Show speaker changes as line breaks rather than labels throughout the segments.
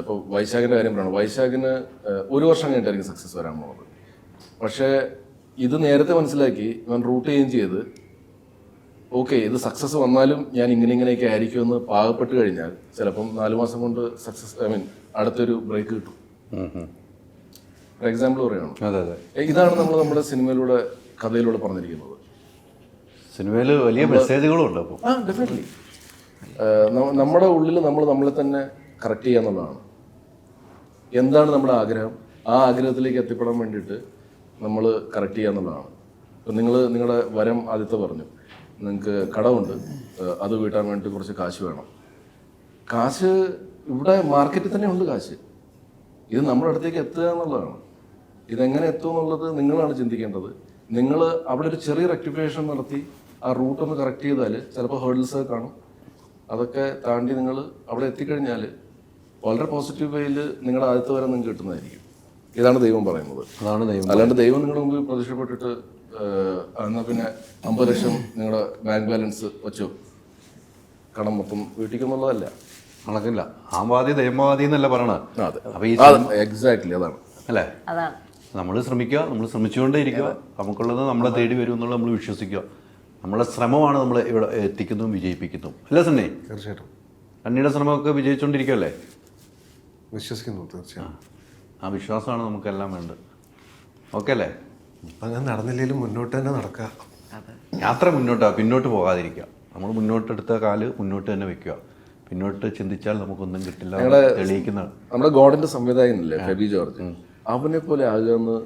ഇപ്പോൾ വൈശാഖിന്റെ കാര്യം പറയണം. വൈശാഖിന് ഒരു വർഷം കഴിഞ്ഞിട്ടായിരിക്കും സക്സസ് വരാൻ പോകുന്നത് പക്ഷേ ഇത് നേരത്തെ മനസ്സിലാക്കി ഇവൻ റൂട്ട് ചെയ്യുകയും ചെയ്ത് ഓക്കെ ഇത് സക്സസ് വന്നാലും ഞാൻ ഇങ്ങനെ ഇങ്ങനെയൊക്കെ ആയിരിക്കും എന്ന് പാകപ്പെട്ട് കഴിഞ്ഞാൽ ചിലപ്പം നാല് മാസം കൊണ്ട് സക്സസ് ഐ മീൻ അടുത്തൊരു ബ്രേക്ക് കിട്ടും. ഫോർ എക്സാമ്പിൾ പറയുകയാണ്
അതെ അതെ.
ഇതാണ് നമ്മൾ നമ്മുടെ സിനിമയിലൂടെ കഥയിലൂടെ പറഞ്ഞിരിക്കുന്നത്.
സിനിമയിൽ വലിയ മെസ്സേജുകളും ഉണ്ട് അപ്പോൾ
ആ ഡെഫിനറ്റ്ലി നമ്മുടെ ഉള്ളിൽ നമ്മൾ നമ്മളെ തന്നെ കറക്റ്റ് ചെയ്യുക എന്നുള്ളതാണ് എന്താണ് നമ്മുടെ ആഗ്രഹം? ആ ആഗ്രഹത്തിലേക്ക് എത്തിപ്പെടാൻ വേണ്ടിയിട്ട് നമ്മൾ കറക്റ്റ് ചെയ്യുക എന്നുള്ളതാണ്. ഇപ്പം നിങ്ങൾ നിങ്ങളുടെ വരം ആദ്യത്തെ പറഞ്ഞു. നിങ്ങൾക്ക് കടമുണ്ട്. അത് വീട്ടാൻ വേണ്ടി കുറച്ച് കാശ് വേണം. കാശ് ഇവിടെ മാർക്കറ്റിൽ തന്നെ ഉണ്ട് കാശ്. ഇത് നമ്മുടെ അടുത്തേക്ക് എത്തുക എന്നുള്ളതാണ്. ഇതെങ്ങനെ എത്തും എന്നുള്ളത് നിങ്ങളാണ് ചിന്തിക്കേണ്ടത്. നിങ്ങൾ അവിടെ ഒരു ചെറിയ റെക്ടിഫിക്കേഷൻ നടത്തി ആ റൂട്ട് ഒന്ന് കറക്റ്റ് ചെയ്താൽ ചിലപ്പോൾ ഹേർഡിൽസ് കാണും. അതൊക്കെ താണ്ടി നിങ്ങൾ അവിടെ എത്തിക്കഴിഞ്ഞാൽ വളരെ പോസിറ്റീവ് വേയിൽ നിങ്ങളുടെ ആദ്യത്തെ വരെ നിങ്ങൾക്ക് കിട്ടുന്നതായിരിക്കും. ഇതാണ് ദൈവം പറയുന്നത്.
അതാണ് ദൈവം
അല്ലാണ്ട് ദൈവം നിങ്ങളുടെ മുമ്പിൽ പ്രത്യക്ഷപ്പെട്ടിട്ട് എന്നാൽ പിന്നെ അമ്പത് ലക്ഷം നിങ്ങളുടെ ബാങ്ക് ബാലൻസ് വെച്ചോ കടം മൊത്തം വീട്ടിക്കുന്നുള്ളതല്ല.
നടക്കില്ല ആംവാദി ദൈവവാദി എന്നല്ല പറയണത്.
അതെ.
അപ്പൊ ഈ
എക്സാക്ട്ലി അതാണ്.
അല്ലേ?
അതാണ്.
നമ്മൾ ശ്രമിക്കുക നമ്മൾ ശ്രമിച്ചുകൊണ്ടേ ഇരിക്കുക. നമുക്കുള്ളത് നമ്മളെ തേടി വരും എന്നുള്ളത് നമ്മൾ വിശ്വസിക്കുക. നമ്മളെ ശ്രമമാണ് നമ്മൾ ഇവിടെ എത്തിക്കുന്നതും വിജയിപ്പിക്കുന്നതും. അല്ലേ സണ്ണി?
തീർച്ചയായിട്ടും.
അന്നിയുടെ ശ്രമമൊക്കെ വിജയിച്ചുകൊണ്ടിരിക്കുകയല്ലേ
വിശ്വസിക്കുന്നു തീർച്ചയായും.
ആ വിശ്വാസമാണ് നമുക്കെല്ലാം വേണ്ടത്. ഓക്കെ അല്ലേ?
ഇപ്പം അങ്ങനെ നടന്നില്ലെങ്കിലും മുന്നോട്ട് തന്നെ നടക്കുക
യാത്ര മുന്നോട്ടാ പിന്നോട്ട് പോകാതിരിക്കുക. നമ്മൾ മുന്നോട്ടെടുത്ത കാൽ മുന്നോട്ട് തന്നെ വെക്കുക. പിന്നോട്ട് ചിന്തിച്ചാൽ നമുക്കൊന്നും കിട്ടില്ല തെളിയിക്കുന്ന
നമ്മുടെ ഗോഡിന്റെ സംവിധായകനില്ലേ ഫെബി ജോർജ്. അവനെ പോലെ ആകുമെന്ന്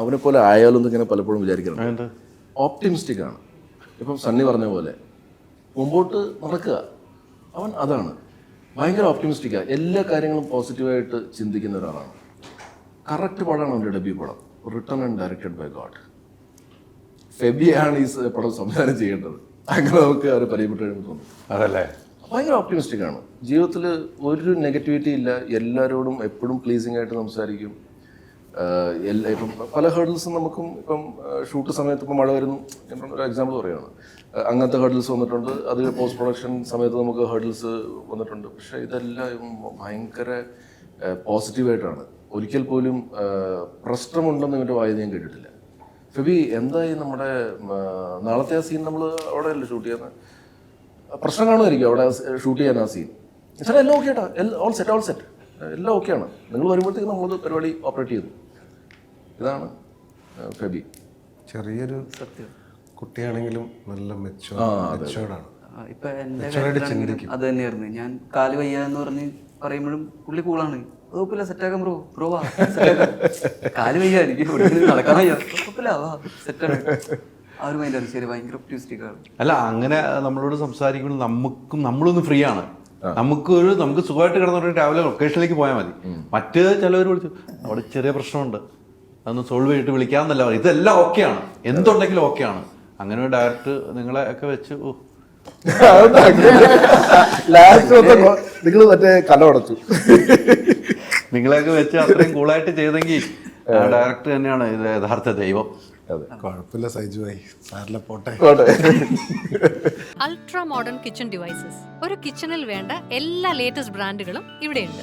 അവനെ പോലെ ആയാലും ഇങ്ങനെ പലപ്പോഴും വിചാരിക്കണം ഓപ്റ്റിമിസ്റ്റിക് ആണ്. ഇപ്പം സണ്ണി പറഞ്ഞ പോലെ മുമ്പോട്ട് നടക്കുക. അവൻ അതാണ്. ഭയങ്കര ഓപ്റ്റിമിസ്റ്റിക്കാണ് എല്ലാ കാര്യങ്ങളും പോസിറ്റീവായിട്ട് ചിന്തിക്കുന്ന ഒരാളാണ്. കറക്റ്റ് പടമാണ് അവന്റെ ഡെബ്യൂ പടം. റിട്ടേൺ ആൻഡ് ഡയറക്റ്റഡ് ബൈ ഗോഡ് ഫെബിയാണ് ഈ പടം സംവിധാനം ചെയ്യേണ്ടത്. അങ്ങനെ നമുക്ക് അവർ പരിചയപ്പെട്ട് കഴിയുമ്പോൾ തോന്നും.
അതല്ലേ?
ഭയങ്കര ഓപ്റ്റിമിസ്റ്റിക് ആണ്. ജീവിതത്തിൽ ഒരു നെഗറ്റിവിറ്റി ഇല്ല. എല്ലാവരോടും എപ്പോഴും പ്ലീസിങ് ആയിട്ട് സംസാരിക്കും. എല്ലാ ഇപ്പം പല ഹേർഡിൽസും നമുക്കും ഇപ്പം ഷൂട്ട് സമയത്ത് ഇപ്പം മഴ വരുന്നു. എന്നൊരു എക്സാമ്പിൾ പറയുകയാണ് അങ്ങനത്തെ ഹേർഡിൽസ് വന്നിട്ടുണ്ട്. അത് പോസ്റ്റ് പ്രൊഡക്ഷൻ സമയത്ത് നമുക്ക് ഹേർഡിൽസ് വന്നിട്ടുണ്ട്. പക്ഷേ ഇതെല്ലാം ഭയങ്കര പോസിറ്റീവായിട്ടാണ് ഒരിക്കൽ പോലും പ്രശ്നമുണ്ടെന്ന് ഇവന്റെ വായന ഞാൻ കേട്ടിട്ടില്ല. ഫെബി എന്തായി നമ്മുടെ നാളത്തെ ആ സീൻ നമ്മൾ അവിടെ അല്ലേ ഷൂട്ട് ചെയ്യുന്നത് പ്രശ്നം കാണുമായിരിക്കും അവിടെ ഷൂട്ട് ചെയ്യാൻ ആ സീൻ ചേട്ടാ എല്ലാം okay all set all set എല്ലാം ഓക്കെയാണ് നിങ്ങൾ വരുമ്പോഴത്തേക്ക് നമ്മളത് പരിപാടി ഓപ്പറേറ്റ് ചെയ്തു ഇതാണ് ഫെബി
ചെറിയൊരു സത്യം. കുട്ടിയാണെങ്കിലും നല്ല മെച്ചോ മെച്ചോർഡാണ്
ആ, ഇപ്പൊ എന്റെ കാര്യത്തിലാണെങ്കിലും അത് തന്നെയായിരുന്നു. ഞാൻ കാൽ വയ്യ എന്ന് പറഞ്ഞ് പറയുമ്പോഴും പുള്ളി കൂളാണ് കുഴപ്പമില്ല സെറ്റാക്കാം ബ്രോ ബ്രോ വാ കാൽ വയ്യ എനിക്ക് ഇവിടെ ഇരുന്ന് നടക്കാൻ വയ്യ. കുഴപ്പമില്ല വാ സെറ്റാണ് ആ ഒരു മൈൻഡാണ് ശരി ഭയങ്കര
അല്ല അങ്ങനെ നമ്മളോട് സംസാരിക്കുമ്പോൾ നമുക്കും നമ്മളൊന്ന് ഫ്രീ ആണ്. നമുക്ക് ഒരു നമുക്ക് സുഖമായിട്ട് കിടന്നിട്ട് രാവിലെ ലൊക്കേഷനിലേക്ക് പോയാൽ മതി. മറ്റേ ചിലവർ വിളിച്ചു അവിടെ ചെറിയ പ്രശ്നമുണ്ട്. അതൊന്ന് സോൾവ് ചെയ്തിട്ട് വിളിക്കാമെന്നല്ല പറയും ഇതെല്ലാം ഓക്കെയാണ് എന്തുണ്ടെങ്കിലും ഓക്കെയാണ് അങ്ങനെ ഒരു ഡയറക്റ്റ് നിങ്ങളെ ഒക്കെ വെച്ച് ഓ.
ലാസ്റ്റ് നിങ്ങൾ മറ്റേ കല ഉടച്ചു.
നിങ്ങളെയൊക്കെ വെച്ച് അത്രയും കൂളായിട്ട് ചെയ്തെങ്കിൽ ഡയറക്ടർ തന്നെയാണ് ഇത് യഥാർത്ഥ ദൈവം.
കുഴപ്പമില്ല സൈജുവായി സാറിലെ പോട്ടെ.
അൾട്രാ മോഡേൺ കിച്ചൺ ഡിവൈസസ് ഒരു കിച്ചണിൽ വേണ്ട എല്ലാ ലേറ്റസ്റ്റ് ബ്രാൻഡുകളും ഇവിടെയുണ്ട്.